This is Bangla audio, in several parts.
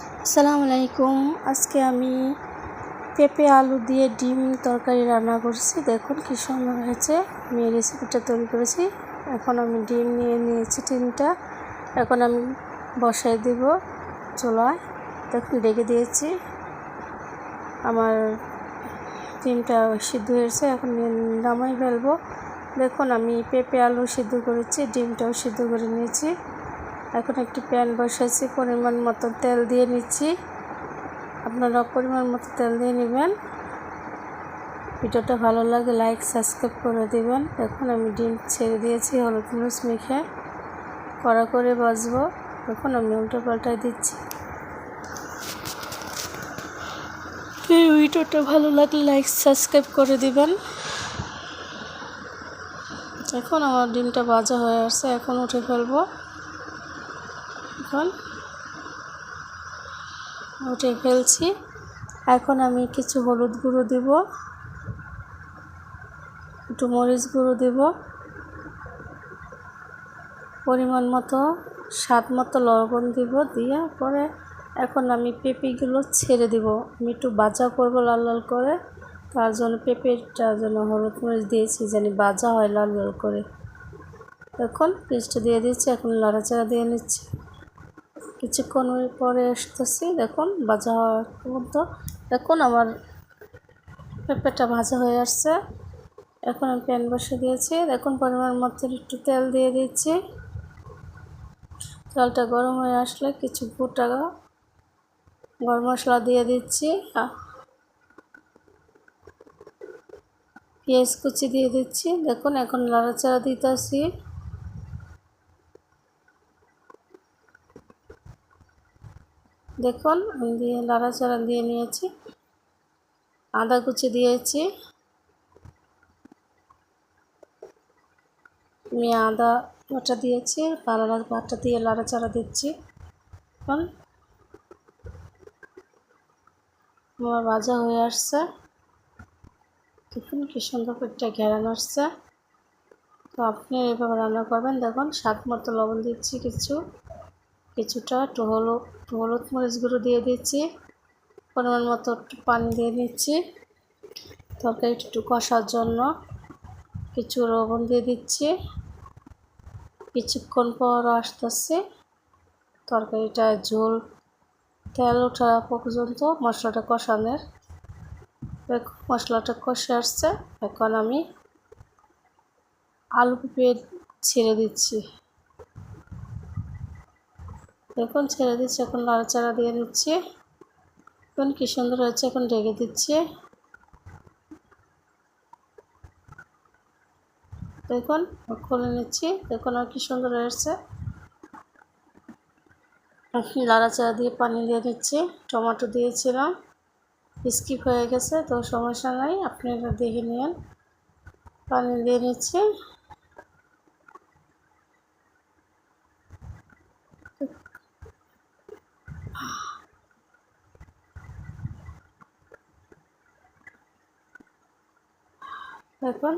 আসসালামু আলাইকুম। আজকে আমি পেঁপে, আলু দিয়ে ডিম তরকারি রান্না করছি। দেখুন কি সুন্দর হয়েছে। আমি এই রেসিপিটা তৈরি করেছি। এখন আমি ডিম নিয়ে নিয়েছি তিনটা এখন আমি বসাই দিব চুলায়। দেখুন ডেকে দিয়েছি। আমার ডিমটা সিদ্ধ হয়েছে। এখন নামাই ফেলব। দেখুন, আমি পেঁপে, আলু সিদ্ধ করেছি, ডিমটাও সিদ্ধ করে নিয়েছি। এখন একটি প্যান বসাইছি, পরিমাণ মতো তেল দিয়ে নিচ্ছি। আপনারা পরিমাণ মতো তেল দিয়ে নেবেন। ভিডিওটা ভালো লাগে লাইক, সাবস্ক্রাইব করে দেবেন। এখন আমি ডিম ছেড়ে দিয়েছি, হলুদ মরিচ মেখে কড়া করে বাজবো এখন আমি উল্টো পাল্টাই দিচ্ছি। এই ভিডিওটা ভালো লাগলে লাইক, সাবস্ক্রাইব করে দিবেন। এখন আমার ডিমটা ভাজা হয়ে আসছে, এখন উঠে ফেলব। এখন উঠে ফেলছি। এখন আমি কিছু হলুদ গুঁড়ো দেব, একটু মরিচ গুঁড়ো দেব। পরিমাণ মতো, স্বাদ মতো লবণ দিব দিয়ে পরে এখন আমি পেঁপেগুলো ছেড়ে দিব। আমি একটু বাজা করব লাল লাল করে, তার জন্য পেঁপেটা যেন হলুদ মরিচ দিয়েছি, যেন বাজা হয় লাল লাল করে। এখন পেস্টটা দিয়ে দিচ্ছি, এখন লাড়াচাড়া দিয়ে নিচ্ছি। কিছুক্ষণ পরে আসতেছি, দেখুন ভাজা হওয়ার মতো দেখুন, আমার পেঁপেটা ভাজা হয়ে আসছে। এখন আমি প্যান বসে দিয়েছি। দেখুন, পরিমাণ মতো একটু তেল দিয়ে দিচ্ছি। তেলটা গরম হয়ে আসলে কিছু গোটা গরম মশলা দিয়ে দিচ্ছি। পেঁয়াজ কুচি দিয়ে দিচ্ছি। দেখুন, এখন লাড়াচাড়া দিতেছি। দেখুন, আমি দিয়ে লাড়াচাড়া দিয়ে নিয়েছি। আদা কুচি দিয়েছি। আমি আদা বাটা দিয়েছি পালা বাটা দিয়ে লাড়াচাড়া দিচ্ছি। এখন আমার ভাজা হয়ে আসছে। দেখুন, কি সুন্দর পেটটা ঘেরানো আসছে। তো আপনি এইভাবে রান্না করবেন। দেখুন স্বাদ মতো লবণ দিচ্ছি কিছু। কিছুটা একটু হলুদ হলুদ মরিচ গুঁড়ো দিয়ে দিচ্ছি। পরিমাণ মতো একটু পানি দিয়ে দিচ্ছি। তরকারি একটু কষার জন্য কিছু লবণ দিয়ে দিচ্ছি। কিছুক্ষণ পর আসতেছে। তরকারিটা ঝোল, তেল ওঠা পর্যন্ত মশলাটা কষানোর। মশলাটা কষে আসছে। এখন আমি আলু পেঁপে ছেড়ে দিচ্ছি। দেখুন, ছেড়ে দিচ্ছি, এখন নাড়াচাড়া দিয়ে দিচ্ছি এখন কী সুন্দর হয়েছে, এখন ঢেকে দিচ্ছি। দেখুন, খুলে নিচ্ছি, দেখুন আর কী সুন্দর হয়েছে। নাড়াচাড়া দিয়ে পানি দিয়ে দিচ্ছি টমেটো দিয়েছিলাম। স্কিপ হয়ে গেছে, তো সমস্যা নাই আপনারা দেখে নিন। পানি দিয়ে নিচ্ছি। দেখুন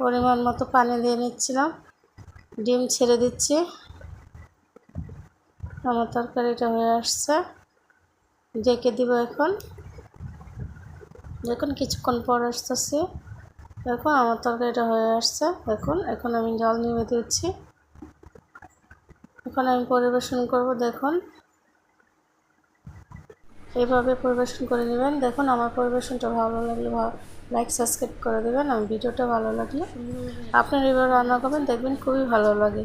পরিমাণ মতো পানি দিয়ে নিচ্ছিলাম। ডিম ছেড়ে দিচ্ছি। আমার তরকারিটা হয়ে আসছে। ডেকে দিব এখন। দেখুন কিছুক্ষণ পর আসতেছি। দেখুন আমার তরকারিটা হয়ে আসছে। দেখুন, এখন আমি জল নিয়ে দিচ্ছি। এখন আমি পরিবেশন করব, দেখুন। এইভাবে পরিবেশন করে নেবেন। দেখুন আমার পরিবেশনটা ভালো লাগলে। লাইক সাবস্ক্রাইব করে দেবেন আমার ভিডিওটা ভালো লাগলে আপনার এবার রান্না করবেন, দেখবেন খুবই ভালো লাগে।